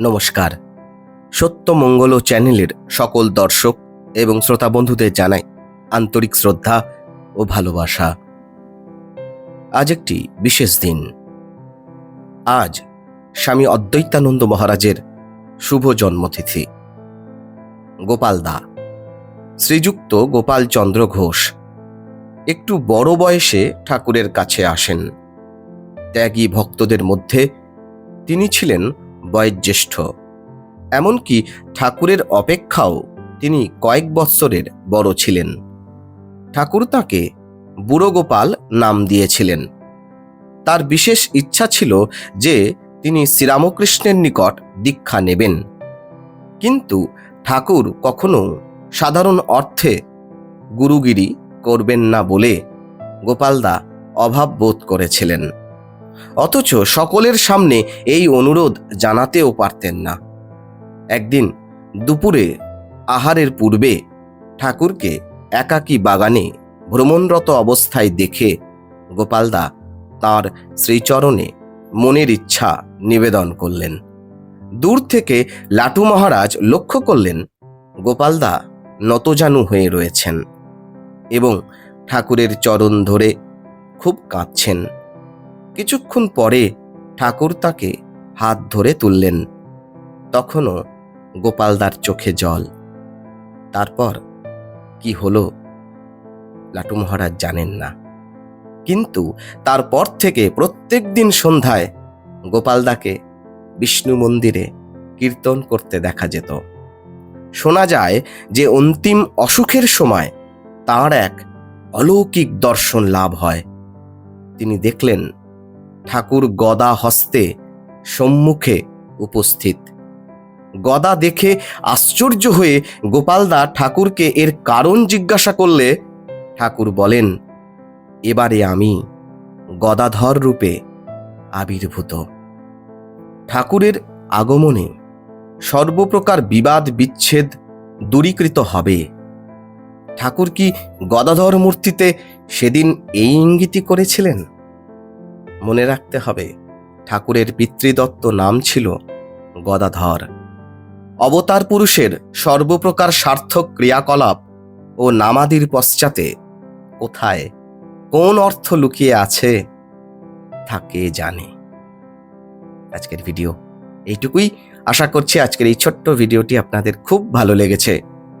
নমস্কার। সত্যমঙ্গল চ্যানেলের সকল দর্শক এবং শ্রোতা বন্ধুদের জানাই আন্তরিক শ্রদ্ধা ও ভালোবাসা। আজ একটি বিশেষ দিন। আজ স্বামী অদ্বৈতানন্দ মহারাজের শুভ জন্মতিথি। গোপাল দা। শ্রীযুক্ত গোপাল চন্দ্র ঘোষ একটু বড় বয়সে ঠাকুরের কাছে আসেন। ত্যাগী ভক্তদের মধ্যে তিনি ছিলেন বয়োজ্যেষ্ঠ। এমনকি ঠাকুরের অপেক্ষাও তিনি কয়েক বৎসরের বড় ছিলেন। ঠাকুর তাঁকে বুড়োগোপাল নাম দিয়েছিলেন। তার বিশেষ ইচ্ছা ছিল যে তিনি শ্রীরামকৃষ্ণের নিকট দীক্ষা নেবেন। কিন্তু ঠাকুর কখনো সাধারণ অর্থে গুরুগিরি করবেন না বলে গোপালদা অভাব বোধ করেছিলেন। অথচ সকলের সামনে এই অনুরোধ জানাতেও পারতেন না। একদিন দুপুরে আহারের পূর্বে ঠাকুরকে একাকী বাগানে ভ্রমণরত অবস্থায় দেখে গোপালদা তার শ্রীচরণে মনের ইচ্ছা নিবেদন করলেন। দূর থেকে লাটু মহারাজ লক্ষ্য করলেন গোপালদা নতজানু হয়ে রয়েছেন এবং ঠাকুরের চরণ ধরে খুব কাঁদছেন। কিছুক্ষণ পরে ঠাকুর তাকে হাত ধরে তুললেন। তখনও গোপালদার চোখে জল। তারপর কি হলো? লাটু মহারাজ জানেন না। কিন্তু তারপর থেকে প্রত্যেক দিন সন্ধ্যায় গোপালদাকে বিষ্ণু মন্দিরে কীর্তন করতে দেখা যেত। শোনা যায় যে অন্তিম অসুখের সময় তার এক অলৌকিক দর্শন লাভ হয়। তিনি দেখলেন ঠাকুর গদা হস্তে সম্মুখে উপস্থিত। গদা দেখে আশ্চর্য হয়ে গোপালদা ঠাকুরকে এর কারণ জিজ্ঞাসা করলে, ঠাকুর বলেন, এবারে আমি গদাধর রূপে আবির্ভূত। ঠাকুরের আগমনে সর্বপ্রকার বিবাদ, বিচ্ছেদ দূরীকৃত হবে। ঠাকুর কি গদাধর মূর্তিতে সেদিন এই ইঙ্গিতই করেছিলেন? মনে রাখতে হবে, ঠাকুরের পিতৃদত্ত নাম ছিল গদাধর। অবতার পুরুষের সর্বপ্রকার সার্থক ক্রিয়াকলাপ ও নামাদির পশ্চাতে কোথায়, কোন অর্থ লুকিয়ে আছে থাকে জানে? আজকের ভিডিও এইটুকুই। আশা করছি আজকের এই ছোট্ট ভিডিওটি আপনাদের খুব ভালো লেগেছে।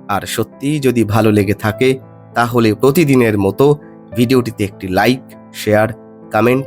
আর সত্যিই যদি ভালো লেগে থাকে, তাহলে প্রতিদিনের মতো ভিডিওটিতে একটি লাইক, শেয়ার, কমেন্ট